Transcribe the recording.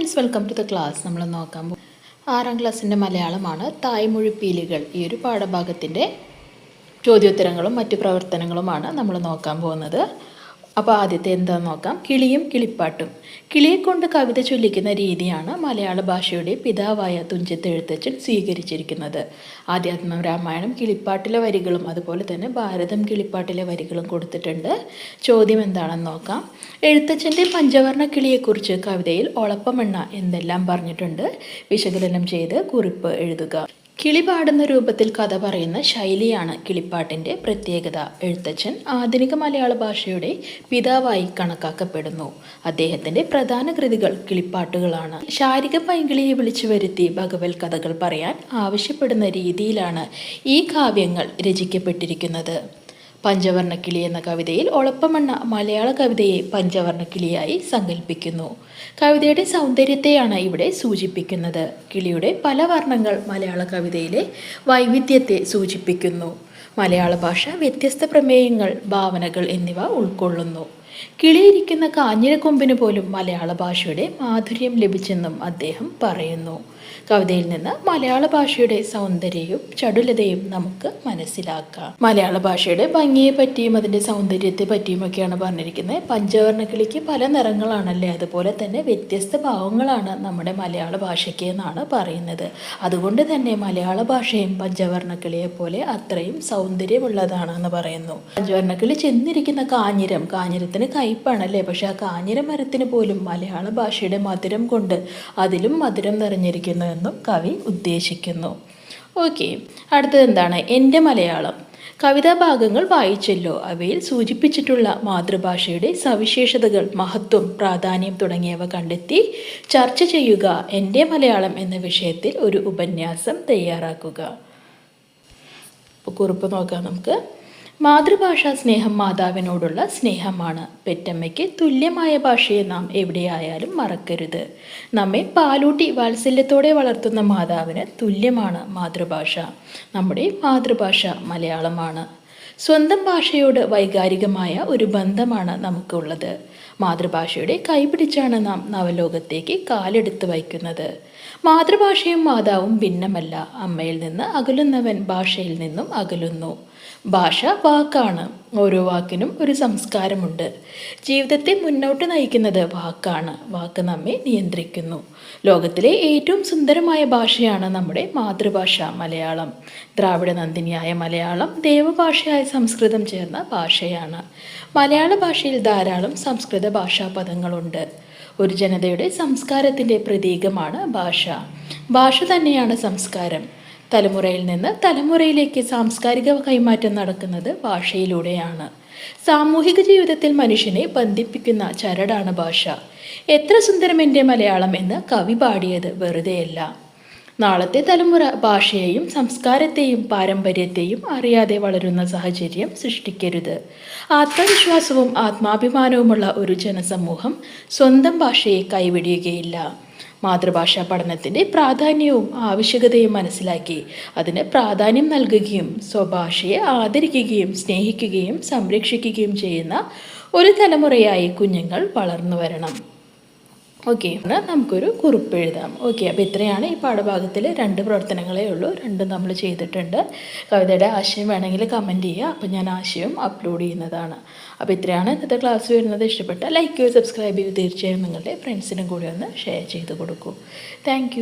Friends welcome to the class നമ്മൾ നോക്കാൻ പോകും ആറാം ക്ലാസ്സിന്റെ മലയാളമാണ് തായ്മൊഴിപ്പീലുകൾ. ഈ ഒരു പാഠഭാഗത്തിന്റെ ചോദ്യോത്തരങ്ങളും മറ്റു പ്രവർത്തനങ്ങളുമാണ് നമ്മൾ നോക്കാൻ പോകുന്നത്. അപ്പോൾ ആദ്യത്തെ എന്താണെന്ന് നോക്കാം? കിളിയും കിളിപ്പാട്ടും. കിളിയെ കൊണ്ട് കവിത ചൊല്ലിക്കുന്ന രീതിയാണ് മലയാള ഭാഷയുടെ പിതാവായ തുഞ്ചത്ത് എഴുത്തച്ഛൻ സ്വീകരിച്ചിരിക്കുന്നത്. ആധ്യാത്മം രാമായണം കിളിപ്പാട്ടിലെ വരികളും അതുപോലെ തന്നെ ഭാരതം കിളിപ്പാട്ടിലെ വരികളും കൊടുത്തിട്ടുണ്ട്. ചോദ്യം എന്താണെന്ന് നോക്കാം. എഴുത്തച്ഛന്റെ പഞ്ചവർണ കിളിയെക്കുറിച്ച് കവിതയിൽ ഒളപ്പമെണ്ണ എന്തെല്ലാം പറഞ്ഞിട്ടുണ്ട്? വിശകലനം ചെയ്ത് കുറിപ്പ് എഴുതുക. കിളി പാടുന്ന രൂപത്തിൽ കഥ പറയുന്ന ശൈലിയാണ് കിളിപ്പാട്ടിന്റെ പ്രത്യേകത. എഴുത്തച്ഛൻ ആധുനിക മലയാള ഭാഷയുടെ പിതാവായി കണക്കാക്കപ്പെടുന്നു. അദ്ദേഹത്തിന്റെ പ്രധാന കൃതികൾ കിളിപ്പാട്ടുകളാണ്. ശാരിക പൈങ്കിളിയെ വിളിച്ചു വരുത്തി ഭഗവൽ കഥകൾ പറയാൻ ആവശ്യപ്പെടുന്ന രീതിയിലാണ് ഈ കാവ്യങ്ങൾ രചിക്കപ്പെട്ടിരിക്കുന്നത്. പഞ്ചവർണക്കിളി എന്ന കവിതയിൽ ഒളപ്പമണ്ണ മലയാള കവിതയെ പഞ്ചവർണക്കിളിയായി സങ്കല്പിക്കുന്നു കവിതയുടെ സൗന്ദര്യത്തെയാണ് ഇവിടെ സൂചിപ്പിക്കുന്നത്. കിളിയുടെ പല വർണങ്ങൾ മലയാള കവിതയിലെ വൈവിധ്യത്തെ സൂചിപ്പിക്കുന്നു. മലയാള ഭാഷ വ്യത്യസ്ത പ്രമേയങ്ങൾ ഭാവനകൾ എന്നിവ ഉൾക്കൊള്ളുന്നു. കിളിയിരിക്കുന്ന കാഞ്ഞിരക്കൊമ്പിന് പോലും മലയാള ഭാഷയുടെ മാധുര്യം ലഭിച്ചെന്നും അദ്ദേഹം പറയുന്നു. കവിതയിൽ നിന്ന് മലയാള ഭാഷയുടെ സൗന്ദര്യവും ചടുലതയും നമുക്ക് മനസ്സിലാക്കാം. മലയാള ഭാഷയുടെ ഭംഗിയെ പറ്റിയും അതിന്റെ സൗന്ദര്യത്തെ പറ്റിയുമൊക്കെയാണ് പറഞ്ഞിരിക്കുന്നത്. പഞ്ചവർണ കിളിക്ക് പല നിറങ്ങളാണല്ലേ? അതുപോലെ തന്നെ വ്യത്യസ്ത ഭാവങ്ങളാണ് നമ്മുടെ മലയാള ഭാഷയ്ക്ക് എന്നാണ് പറയുന്നത്. അതുകൊണ്ട് തന്നെ മലയാള ഭാഷയും പഞ്ചവർണ കിളിയെ പോലെ അത്രയും സൗന്ദര്യമുള്ളതാണെന്ന് പറയുന്നു. പഞ്ചവർണ കിളി ചെന്നിരിക്കുന്ന കാഞ്ഞിരം കാഞ്ഞിരത്തിന് കയ്പാണല്ലേ? പക്ഷെ ആ കാഞ്ഞിര മരത്തിന് പോലും മലയാള ഭാഷയുടെ മധുരം കൊണ്ട് അതിലും മധുരം നിറഞ്ഞിരിക്കുന്നു എന്നും കവി ഉദ്ദേശിക്കുന്നു. ഓക്കെ അടുത്തത് എന്താണ്? എന്റെ മലയാളം. കവിതാ ഭാഗങ്ങൾ വായിച്ചല്ലോ. അവയിൽ സൂചിപ്പിച്ചിട്ടുള്ള മാതൃഭാഷയുടെ സവിശേഷതകൾ മഹത്വം പ്രാധാന്യം തുടങ്ങിയവ കണ്ടെത്തി ചർച്ച ചെയ്യുക എന്റെ മലയാളം എന്ന വിഷയത്തിൽ ഒരു ഉപന്യാസം തയ്യാറാക്കുക. കുറിപ്പ് നോക്കാം നമുക്ക്. മാതൃഭാഷാ സ്നേഹം മാതാവിനോടുള്ള സ്നേഹമാണ്. പെറ്റമ്മയ്ക്ക് തുല്യമായ ഭാഷയെ നാം എവിടെയായാലും മറക്കരുത്. നമ്മെ പാലൂട്ടി വാത്സല്യത്തോടെ വളർത്തുന്ന മാതാവിന് തുല്യമാണ് മാതൃഭാഷ. നമ്മുടെ മാതൃഭാഷ മലയാളമാണ്. സ്വന്തം ഭാഷയോട് വൈകാരികമായ ഒരു ബന്ധമാണ് നമുക്കുള്ളത്. മാതൃഭാഷയുടെ കൈപിടിച്ചാണ് നാം നവലോകത്തേക്ക് കാലെടുത്ത് വയ്ക്കുന്നത്. മാതൃഭാഷയും മാതാവും ഭിന്നമല്ല. അമ്മയിൽ നിന്ന് അകലുന്നവൻ ഭാഷയിൽ നിന്നും അകലുന്നു. ഭാഷ വാക്കാണ്. ഓരോ വാക്കിനും ഒരു സംസ്കാരമുണ്ട്. ജീവിതത്തെ മുന്നോട്ട് നയിക്കുന്നത് വാക്കാണ്. വാക്ക് നമ്മെ നിയന്ത്രിക്കുന്നു. ലോകത്തിലെ ഏറ്റവും സുന്ദരമായ ഭാഷയാണ് നമ്മുടെ മാതൃഭാഷ മലയാളം. ദ്രാവിഡ നന്ദിനിയായ മലയാളം ദേവഭാഷയായ സംസ്കൃതം ചേർന്ന ഭാഷയാണ്. മലയാള ഭാഷയിൽ ധാരാളം സംസ്കൃത ഭാഷാ പദങ്ങളുണ്ട്. ഒരു ജനതയുടെ സംസ്കാരത്തിന്റെ പ്രതീകമാണ് ഭാഷ. ഭാഷ തന്നെയാണ് സംസ്കാരം. തലമുറയിൽ നിന്ന് തലമുറയിലേക്ക് സാംസ്കാരിക കൈമാറ്റം നടക്കുന്നത് ഭാഷയിലൂടെയാണ്. സാമൂഹിക ജീവിതത്തിൽ മനുഷ്യനെ ബന്ധിപ്പിക്കുന്ന ചരടാണ് ഭാഷ. എത്ര സുന്ദരം എന്റെ മലയാളം എന്ന് കവി പാടിയത് വെറുതെയല്ല. നാളത്തെ തലമുറ ഭാഷയെയും സംസ്കാരത്തെയും പാരമ്പര്യത്തെയും അറിയാതെ വളരുന്ന സാഹചര്യം സൃഷ്ടിക്കരുത്. ആത്മവിശ്വാസവും ആത്മാഭിമാനവുമുള്ള ഒരു ജനസമൂഹം സ്വന്തം ഭാഷയെ കൈവിടിയുകയില്ല. മാതൃഭാഷാ പഠനത്തിന്റെ പ്രാധാന്യവും ആവശ്യകതയും മനസ്സിലാക്കി. അതിന് പ്രാധാന്യം നൽകുകയും സ്വഭാഷയെ ആദരിക്കുകയും സ്നേഹിക്കുകയും സംരക്ഷിക്കുകയും ചെയ്യുന്ന ഒരു തലമുറയായി കുഞ്ഞുങ്ങൾ വളർന്നു വരണം. ഓക്കെ. നമുക്കൊരു കുറിപ്പ് എഴുതാം. ഓക്കെ അപ്പോൾ ഇത്രയാണ് ഈ പാഠഭാഗത്തിൽ രണ്ട് പ്രവർത്തനങ്ങളേ ഉള്ളൂ. രണ്ടും നമ്മൾ ചെയ്തിട്ടുണ്ട്. കവിതയുടെ ആശയം വേണമെങ്കിൽ കമന്റ് ചെയ്യുക അപ്പോൾ ഞാൻ ആശയം അപ്ലോഡ് ചെയ്യുന്നതാണ്. അപ്പോൾ ഇത്രയാണ് ഇന്നത്തെ ക്ലാസ് വരുന്നത്. ഇഷ്ടപ്പെട്ട ലൈക്ക് ചെയ്യുക സബ്സ്ക്രൈബ് ചെയ്യുക. തീർച്ചയായും നിങ്ങളുടെ ഫ്രണ്ട്സിനും കൂടി ഒന്ന് ഷെയർ ചെയ്ത് കൊടുക്കൂ. താങ്ക്